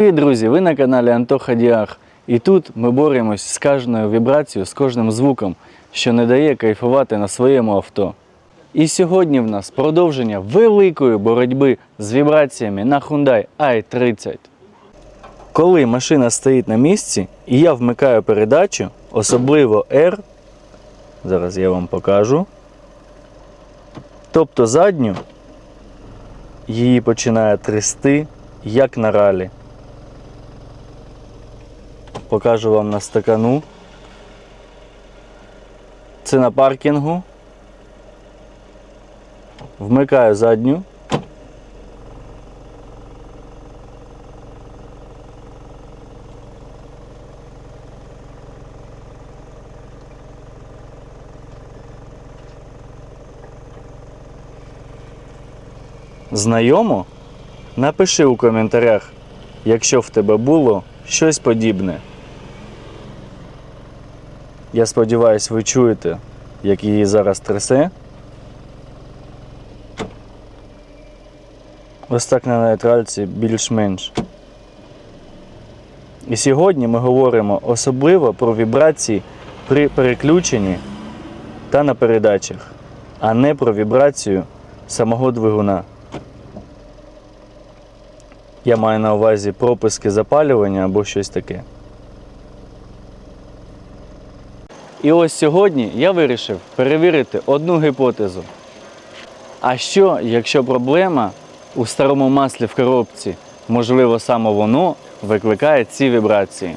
Привіт, друзі! Ви на каналі Антоха Діах. І тут ми боремось з кожною вібрацією, з кожним звуком, що не дає кайфувати на своєму авто. І сьогодні в нас продовження великої боротьби з вібраціями на Hyundai i30. Коли машина стоїть на місці і я вмикаю передачу, особливо R, зараз я вам покажу. Тобто задню, її починає трясти, як на ралі. Покажу вам на стакану. Це на паркінгу. Вмикаю задню. Знайомо? Напиши у коментарях, якщо в тебе було щось подібне. Я сподіваюся, ви чуєте, як її зараз трясе. Ось так на нейтральці більш-менш. І сьогодні ми говоримо особливо про вібрації при переключенні та на передачах, а не про вібрацію самого двигуна. Я маю на увазі пропуски запалювання або щось таке. І ось сьогодні я вирішив перевірити одну гіпотезу. А що, якщо проблема у старому маслі в коробці, можливо, саме воно викликає ці вібрації?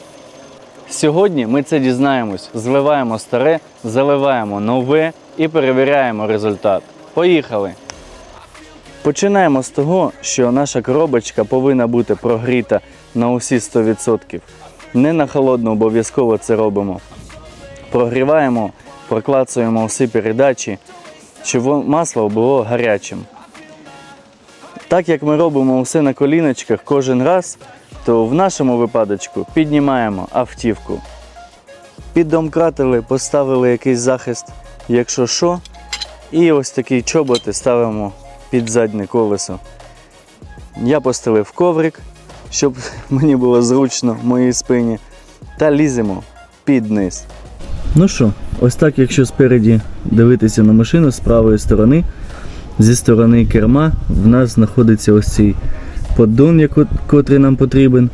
Сьогодні ми це дізнаємось, зливаємо старе, заливаємо нове і перевіряємо результат. Поїхали! Починаємо з того, що наша коробочка повинна бути прогріта на усі 100%. Не на холодну обов'язково це робимо. Прогріваємо, проклацуємо усі передачі, щоб масло було гарячим. Так як ми робимо все на коліночках кожен раз, то в нашому випадочку піднімаємо автівку. Піддомкратили, поставили якийсь захист, якщо що, і ось такі чоботи ставимо під заднє колесо. Я постелив коврик, щоб мені було зручно в моїй спині. Та ліземо під низ. Ну що, ось так, якщо спереді дивитися на машину з правої сторони, зі сторони керма в нас знаходиться ось цей поддон, котрий нам потрібен.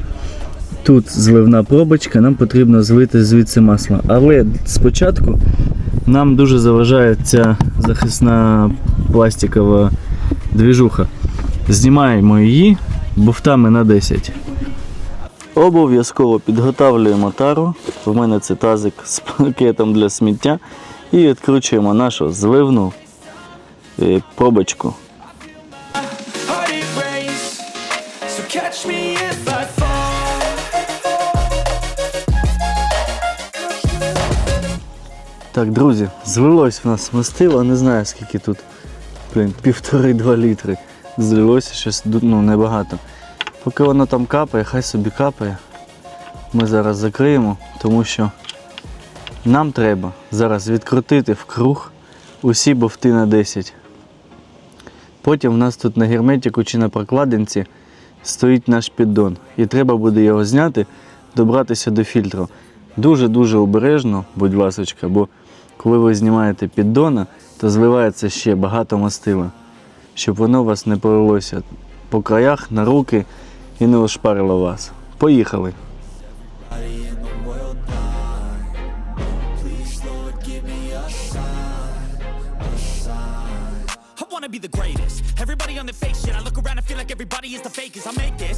Тут зливна пробочка, нам потрібно злити звідси масло. Але спочатку нам дуже заважає ця захисна пластикова двіжуха. Знімаємо її буфтами на 10. Обов'язково підготавлюємо тару. В мене це тазик з пакетом для сміття. І відкручуємо нашу зливну е, пробочку. Так, друзі, злилось в нас мастило, не знаю скільки тут. Блін, півтори-два літри. Злилося щось ну, небагато. Поки воно там капає, хай собі капає. Ми зараз закриємо, тому що нам треба зараз відкрутити в круг усі бовти на 10. Потім в нас тут на герметику чи на прокладинці стоїть наш піддон. І треба буде його зняти, добратися до фільтру. Дуже-дуже обережно, будь ласочка, бо коли ви знімаєте піддона, то зливається ще багато мастила, щоб воно у вас не полилося по краях, на руки і не ошпарило вас. Поїхали! Wanna be the greatest. Everybody on the fake shit. I look around and feel like everybody is the fakest. I make this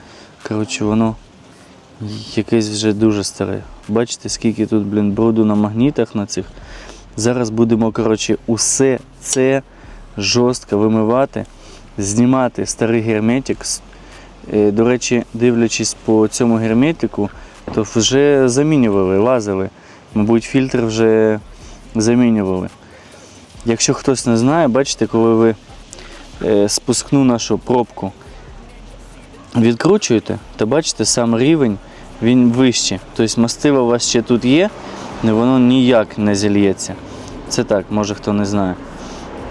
Коротше, воно якесь вже дуже старе. Бачите, скільки тут, блін, бруду на магнітах на цих. Зараз будемо, коротше, усе це жорстко вимивати, знімати старий герметик, Е, До речі, дивлячись по цьому герметику, то вже замінювали, лазили. Мабуть, фільтр вже замінювали. Якщо хтось не знає, бачите, коли ви е, спускну нашу пробку відкручуєте, то бачите, сам рівень він вищий. Тобто мастило у вас ще тут є, але воно ніяк не зільється. Це так, може хто не знає.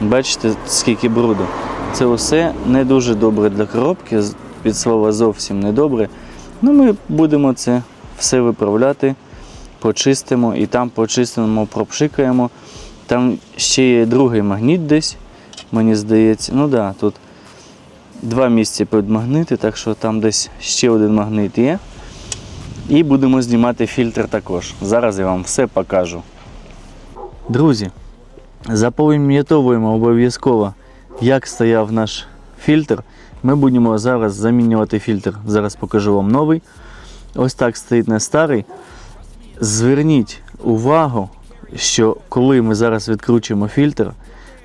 Бачите, скільки бруду. Це все не дуже добре для коробки, від слова зовсім не добре. Ну, ми будемо це все виправляти, почистимо і там почистимо, пропшикаємо. Там ще є другий магніт десь, мені здається. Ну да, тут два місця під магнити, так що там десь ще один магнит є. І будемо знімати фільтр також. Зараз я вам все покажу. Друзі, запам'ятовуємо обов'язково, як стояв наш фільтр. Ми будемо зараз замінювати фільтр. Зараз покажу вам новий. Ось так стоїть не старий. Зверніть увагу, що коли ми зараз відкручуємо фільтр,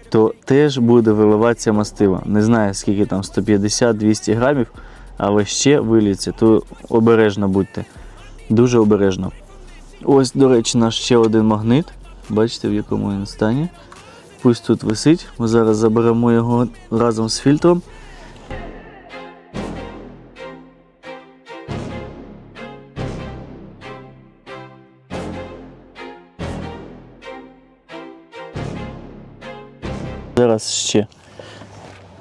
то теж буде виливатися мастило. Не знаю, скільки там 150-200 грамів, але ще виліться, то обережно будьте. Дуже обережно. Ось, до речі, наш ще один магнит. Бачите, в якому він стані. Пусть тут висить. Ми зараз заберемо його разом з фільтром. Зараз ще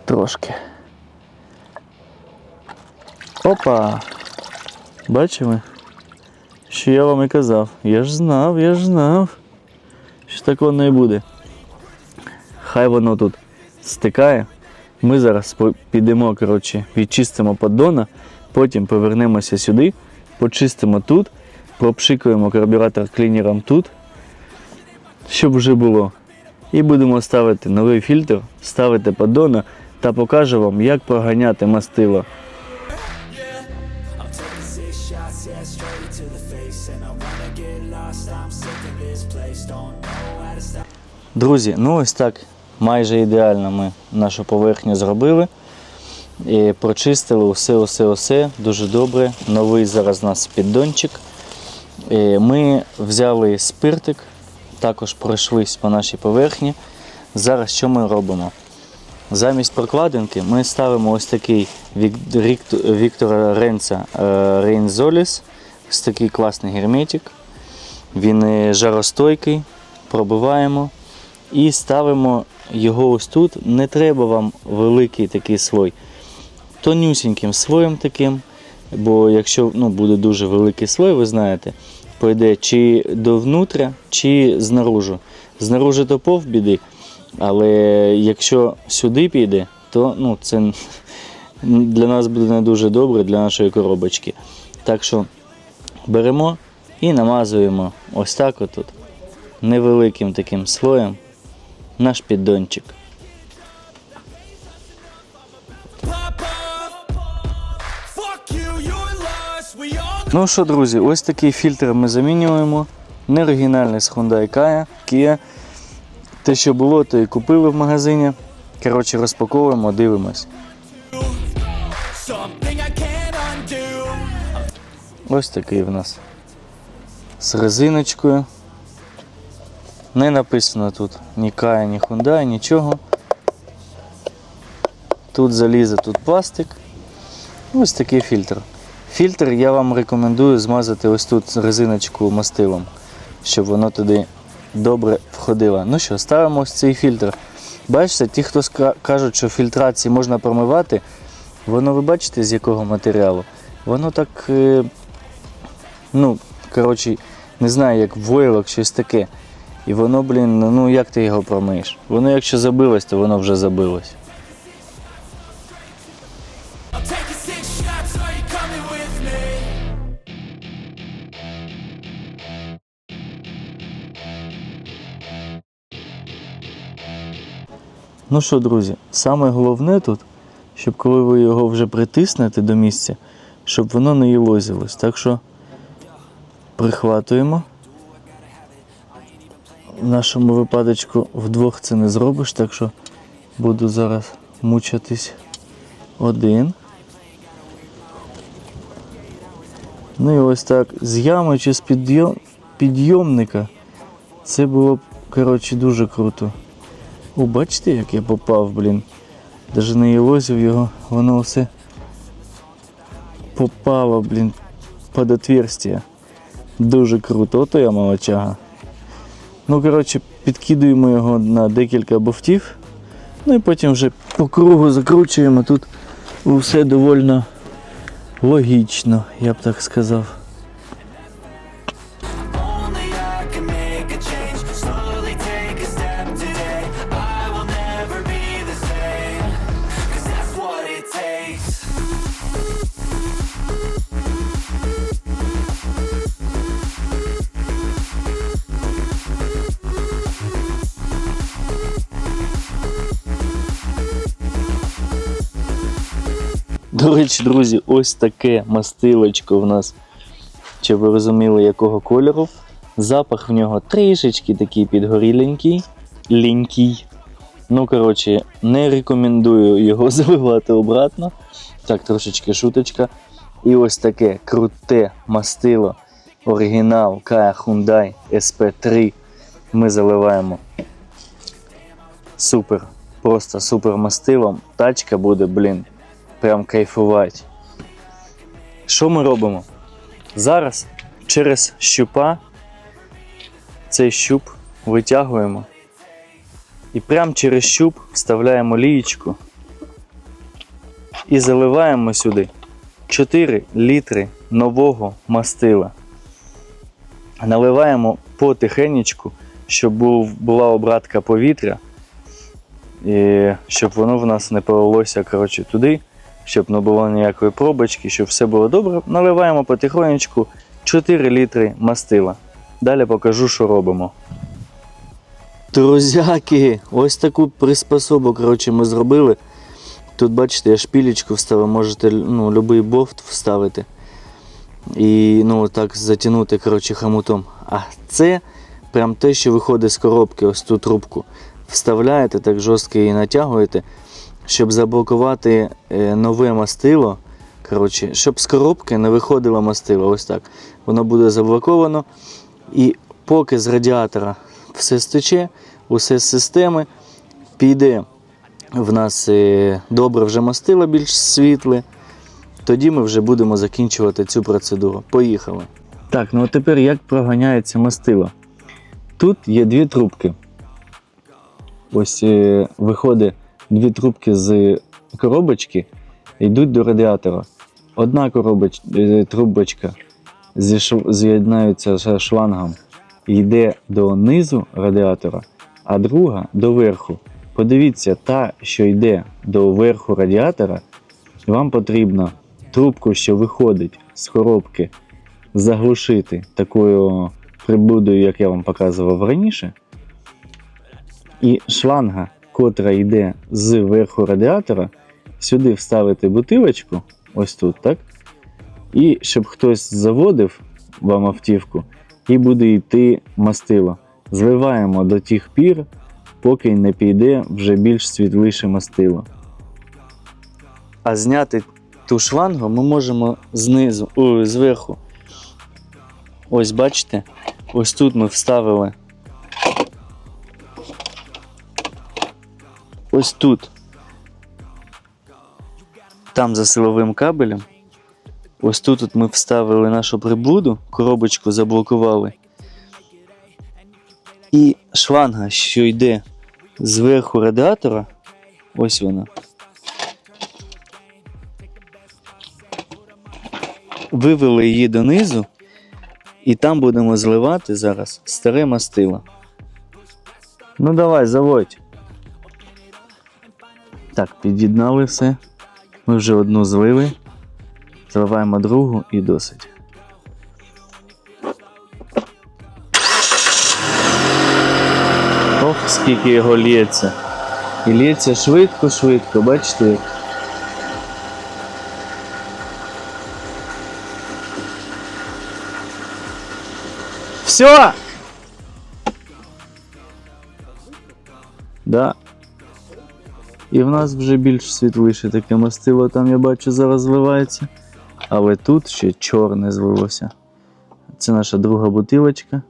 трошки. Опа! Бачили? Що я вам і казав. Я ж знав, я ж знав. Що так воно і буде. Хай воно тут стикає. Ми зараз підемо, коротше, відчистимо поддона, потім повернемося сюди, почистимо тут, пропшикуємо карбюратор клінером тут, щоб вже було. І будемо ставити новий фільтр, ставити поддона та покажу вам, як проганяти мастило. Друзі, ну ось так майже ідеально ми нашу поверхню зробили. І прочистили усе, усе, усе дуже добре. Новий зараз у нас піддончик. І Ми взяли спиртик, також пройшлись по нашій поверхні. Зараз що ми робимо? Замість прокладинки ми ставимо ось такий Віктора Ренца Рейнзоліс. Ось такий класний герметик. Він е, жаростойкий, пробиваємо і ставимо його ось тут. Не треба вам великий такий слой. Тонюсіньким слоєм таким. Бо якщо ну, буде дуже великий слой, ви знаєте, пойде чи до внутря, чи знаружи. Знаружи то повбіди, але якщо сюди піде, то ну, це для нас буде не дуже добре для нашої коробочки. Так що беремо і намазуємо ось так отут невеликим таким слоєм наш піддончик. Ну що, друзі, ось такий фільтр ми замінюємо. Неоригінальний з Hyundai Kia. Kia. Те, що було, то і купили в магазині. Коротше, розпаковуємо, дивимось. Ось такий в нас. З резиночкою. Не написано тут ні Kia, ні Hyundai, нічого. Тут залізо, тут пластик. Ось такий фільтр. Фільтр я вам рекомендую змазати ось тут резиночку мастилом, щоб воно туди добре входило. Ну що, ставимо ось цей фільтр. Бачите, ті, хто кажуть, що фільтрації можна промивати, воно ви бачите з якого матеріалу? Воно так, е, ну, коротше, не знаю, як войлок, щось таке. І воно, блін, ну як ти його промиєш? Воно якщо забилось, то воно вже забилось. Ну що, друзі, саме головне тут, щоб коли ви його вже притиснете до місця, щоб воно не їлозилось. Так що прихватуємо. В нашому випадочку вдвох це не зробиш, так що буду зараз мучатись один. Ну і ось так, з ями чи з підйом... підйомника. Це було б, коротше, дуже круто. О, бачите, як я попав, блін. Даже не єлозив його, воно все попало, блін, під отверстие. Дуже круто, ото я молочага. Ну, коротше, підкидуємо його на декілька бовтів. Ну і потім вже по кругу закручуємо. Тут все доволі логічно, я б так сказав. Речі, друзі, ось таке мастилочко в нас. Чи ви розуміли, якого кольору? Запах в нього трішечки такий підгоріленький, лінький. Ну, коротше, не рекомендую його заливати обратно. Так, трошечки шуточка. І ось таке круте мастило. Оригінал Kia Hyundai SP3. Ми заливаємо. Супер. Просто супер мастилом. Тачка буде, блін, прям кайфувати. Що ми робимо? Зараз через щупа цей щуп витягуємо і прямо через щуп вставляємо лієчку і заливаємо сюди 4 літри нового мастила. Наливаємо потихенечку, щоб була обратка повітря, і щоб воно в нас не коротше, туди, щоб не було ніякої пробочки, щоб все було добре. Наливаємо потихонечку 4 літри мастила. Далі покажу, що робимо. Друзяки, ось таку приспособу коротше, ми зробили. Тут, бачите, я шпілечку вставив, можете ну, будь-який бофт вставити. І ну, так затягнути коротше, хомутом. А це прям те, що виходить з коробки, ось ту трубку. Вставляєте, так жорстко її натягуєте, щоб заблокувати е, нове мастило. Коротше, щоб з коробки не виходило мастило. Ось так. Воно буде заблоковано. І поки з радіатора все стече, усе з системи, піде в нас е, добре вже мастило більш світле. Тоді ми вже будемо закінчувати цю процедуру. Поїхали. Так, ну а тепер як проганяється мастило? Тут є дві трубки. Ось е, виходить дві трубки з коробочки, йдуть до радіатора. Одна коробоч, е, трубочка шв- з шлангом і йде до низу радіатора, а друга до верху. Подивіться, та, що йде до верху радіатора, вам потрібно трубку, що виходить з коробки, заглушити такою прибудою, як я вам показував раніше. І шланга, котра йде з верху радіатора, сюди вставити бутилочку, ось тут, так? І щоб хтось заводив вам автівку, і буде йти мастило. Зливаємо до тих пір, поки не піде вже більш світліше мастило. А зняти ту шлангу ми можемо знизу, о, зверху. Ось бачите, ось тут ми вставили. Ось тут. Там за силовим кабелем. Ось тут от ми вставили нашу приблуду, коробочку заблокували. І шланга, що йде зверху радіатора, ось вона. Вивели її донизу, і там будемо зливати зараз старе мастило. Ну давай, заводь. Так, під'єднали все. Ми вже одну злили. Зливаємо другу і досить. Ох, скільки його лється. І лється швидко-швидко, бачите? Все! Да. І в нас вже більш світліше таке мастило, там я бачу зараз зливається. але тут ще чорне злилося. Це наша друга бутилочка.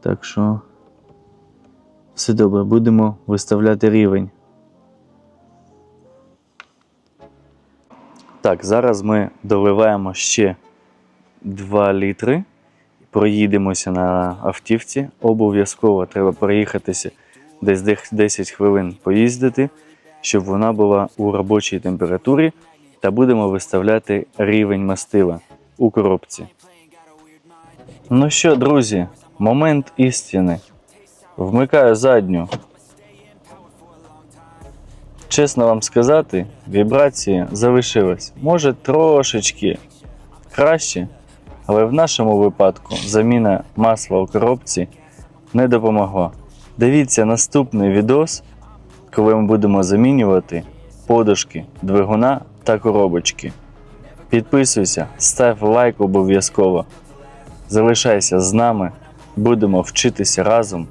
Так що все добре, будемо виставляти рівень. Так, зараз ми доливаємо ще 2 літри. Проїдемося на автівці. Обов'язково треба проїхатися десь 10 хвилин поїздити, щоб вона була у робочій температурі. Та будемо виставляти рівень мастила у коробці. Ну що, друзі, момент істини. Вмикаю задню. Чесно вам сказати, вібрації залишились. Може трошечки краще, але в нашому випадку заміна масла у коробці не допомогла. Дивіться наступний відос, коли ми будемо замінювати подушки, двигуна та коробочки. Підписуйся, став лайк обов'язково. Залишайся з нами, будемо вчитися разом,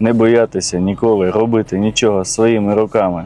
не боятися ніколи робити нічого своїми руками.